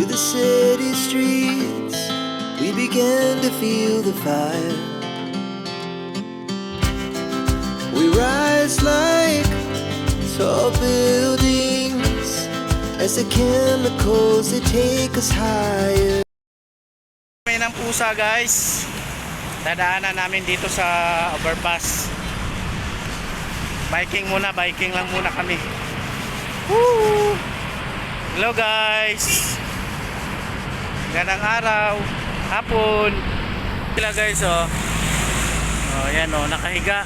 to the city streets, we began to feel the fire. We rise like tall buildings as the chemicals they take us higher. May ng pusa guys. Dadaanan namin dito sa overpass. Biking muna, biking lang muna kami. Woo! Hello guys. Gandang araw, hapon. Sila guys oh. Oh, yan oh, nakahiga.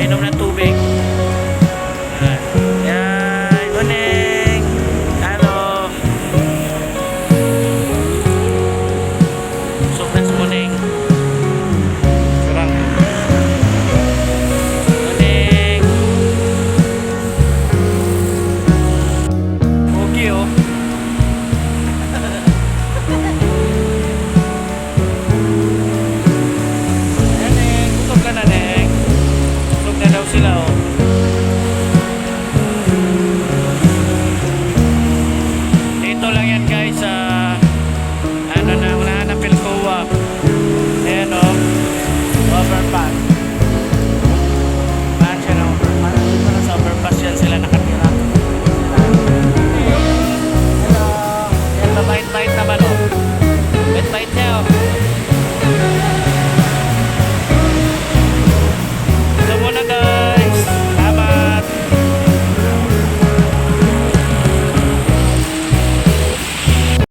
painom ng tubig.